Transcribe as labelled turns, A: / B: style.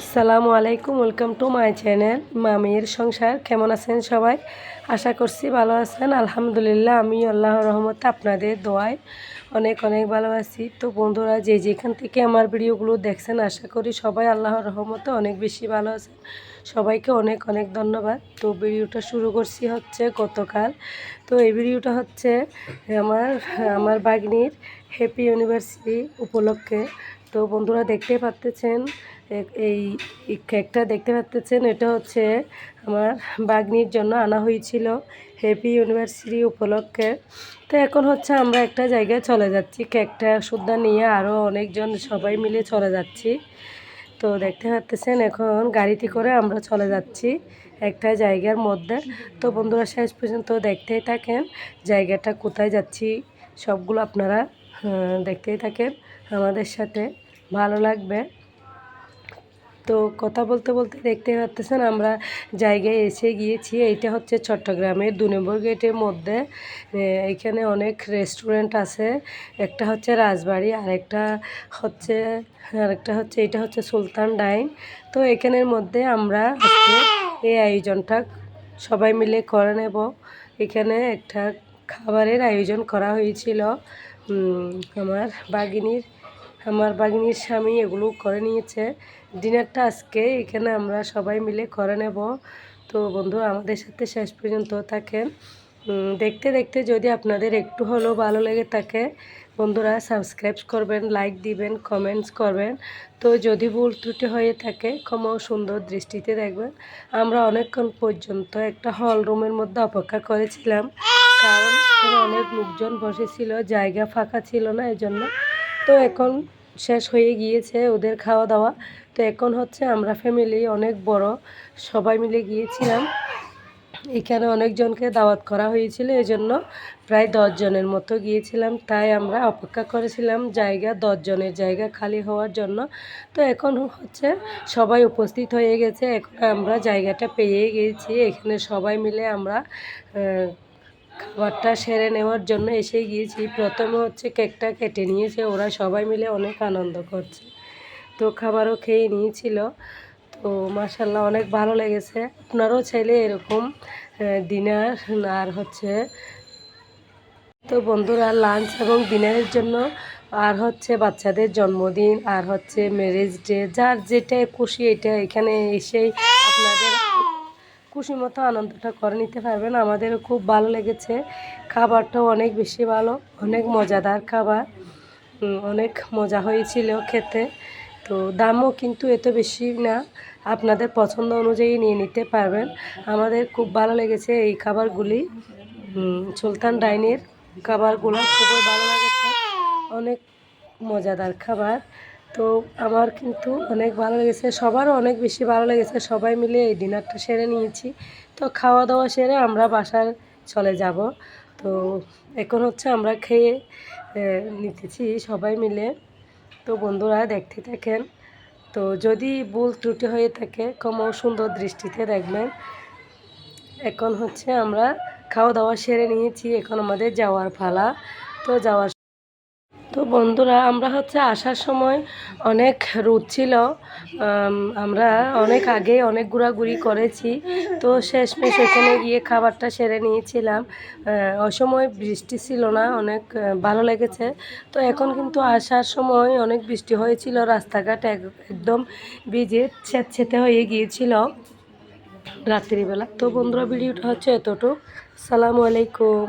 A: আসসালামু আলাইকুম, welcome to my channel মামির সংসার। কেমন আছেন সবাই? আশা করছি ভালো আছেন। আলহামদুলিল্লাহ, আমি আল্লাহর রহমতে আপনাদের দোয়ায় অনেক অনেক ভালো আছি। তো বন্ধুরা, যে যেখান থেকে আমার ভিডিওগুলো দেখছেন, আশা করি সবাই আল্লাহর রহমতে অনেক বেশি ভালো আছেন। সবাইকে অনেক অনেক ধন্যবাদ। তো ভিডিওটা শুরু করছি হচ্ছে গতকাল। তো এই ভিডিওটা হচ্ছে আমার আমার বাগনির হ্যাপি ইউনিভার্সিটি উপলক্ষে। তো বন্ধুরা, দেখতে পাচ্তেছেন এ- এই কেকটা দেখতে পাচ্তেছেন এটা হচ্ছে আমার বাগনির জন্য আনা হয়েছিল হ্যাপি ইউনিভার্সিটি উপলক্ষে। তো এখন হচ্ছে আমরা একটা জায়গায় চলে যাচ্ছি, কেকটা সুদ্ধা নিয়ে আরও অনেকজন সবাই মিলে চলে যাচ্ছি। তো দেখতে পাচ্তেছেন এখন গাড়িতে করে আমরা চলে যাচ্ছি একটা জায়গার মধ্যে। তো বন্ধুরা, শেষ পর্যন্ত দেখতেই থাকেন জায়গাটা, কোথায় যাচ্ছি সবগুলো আপনারা দেখতেই থাকেন। আমাদের সাথে ভালো লাগবে। তো কথা বলতে বলতে দেখতে পাচ্তেছেন আমরা জায়গায় এসে গিয়েছি। এইটা হচ্ছে চট্টগ্রামের দু নম্বর গেটের মধ্যে। এখানে অনেক রেস্টুরেন্ট আছে। একটা হচ্ছে রাজবাড়ি, আরেকটা হচ্ছে আরেকটা হচ্ছে এটা হচ্ছে সুলতান ডাইন। তো এখানের মধ্যে আমরা আজকে এই আয়োজনটা সবাই মিলে করে নেব। এখানে একটা খাবারের আয়োজন করা হয়েছিল আমার বাগিনীর আমার বাগিনীর স্বামী এগুলো করে নিয়েছে। ডিনারটা আজকে, এখানে আমরা সবাই মিলে করে নেব। তো বন্ধু, আমাদের সাথে শেষ পর্যন্ত থাকেন। দেখতে দেখতে যদি আপনাদের একটু হলেও ভালো লেগে থাকে, বন্ধুরা সাবস্ক্রাইব করবেন লাইক দিবেন কমেন্টস করবেন। তো যদি ভুল ত্রুটি হয়ে থাকে ক্ষমা ও সুন্দর দৃষ্টিতে দেখবেন। আমরা অনেকক্ষণ পর্যন্ত একটা হল রুমের মধ্যে অপেক্ষা করেছিলাম। কারণ অনেক লোকজন বসেছিল, জায়গা ফাঁকা ছিল না এজন্য। তো এখন শেষ হয়ে গিয়েছে ওদের খাওয়া দাওয়া তো এখন হচ্ছে আমরা ফ্যামিলি অনেক বড়, সবাই মিলে গিয়েছিলাম। এখানে অনেকজনকে দাওয়াত করা হয়েছিল, এজন্য প্রায় দশজনের মতো গিয়েছিলাম। তাই আমরা অপেক্ষা করেছিলাম জায়গা দশজনের জায়গা খালি হওয়ার জন্য। তো এখন হচ্ছে সবাই উপস্থিত হয়ে গেছে, এখন আমরা জায়গাটা পেয়ে গিয়েছি এখানে সবাই মিলে আমরা খাবারটা সেরে নেওয়ার জন্য এসে গিয়েছি। প্রথমে হচ্ছে কেকটা কেটে নিয়েছে, ওরা সবাই মিলে অনেক আনন্দ করছে। তো খাবারও খেয়ে নিয়েছিল। তো মাসাল্লাহ অনেক ভালো লেগেছে। আপনারাও চাইলে এরকম ডিনার আর হচ্ছে তো বন্ধুরা লাঞ্চ এবং ডিনারের জন্য আর হচ্ছে বাচ্চাদের জন্মদিন, আর হচ্ছে ম্যারেজ ডে যার যেটা খুশি এটা এখানে এসেই আপনাদের খুশি মতো আনন্দটা করে নিতে পারবেন। আমাদেরও খুব ভালো লেগেছে। খাবারটাও অনেক বেশি ভালো, অনেক মজাদার খাবার। অনেক মজা হয়েছিল খেতে। তো দামও কিন্তু এত বেশি না। আপনাদের পছন্দ অনুযায়ী নিয়ে নিতে পারবেন। আমাদের খুব ভালো লেগেছে এই খাবারগুলি। সুলতান ডাইনের খাবারগুলো খুবই ভালো লেগেছে। অনেক মজাদার খাবার। তো আমার কিন্তু অনেক ভালো লেগেছে, সবারও অনেক বেশি ভালো লেগেছে, সবাই মিলে এই ডিনারটা সেরে নিয়েছি। তো খাওয়া দাওয়া সেরে আমরা বাসার চলে যাব। তো এখন হচ্ছে আমরা খেয়ে নিতেছি সবাই মিলে। তো বন্ধুরা দেখতে থাকেন। তো যদি ভুল ত্রুটি হয়ে থাকে কম সুন্দর দৃষ্টিতে দেখবেন। এখন হচ্ছে আমরা খাওয়া দাওয়া সেরে নিয়েছি, এখন আমাদের যাওয়ার ফালা তো যাওয়ার তো বন্ধুরা, আমরা হচ্ছে আসার সময় অনেক রোদ ছিল। আমরা অনেক আগে অনেক ঘোরাঘুরি করেছি। তো শেষমেশ এখানে গিয়ে খাবারটা সেরে নিয়েছিলাম। অসময় বৃষ্টি ছিল না, অনেক ভালো লেগেছে। তো এখন কিন্তু আসার সময় অনেক বৃষ্টি হয়েছিল, রাস্তাঘাট একদম ভিজে ছেতে হয়ে গিয়েছিল রাত্রিবেলা। তো বন্ধুরা, ভিডিওটা হচ্ছে এতটুকু। সালামু আলাইকুম।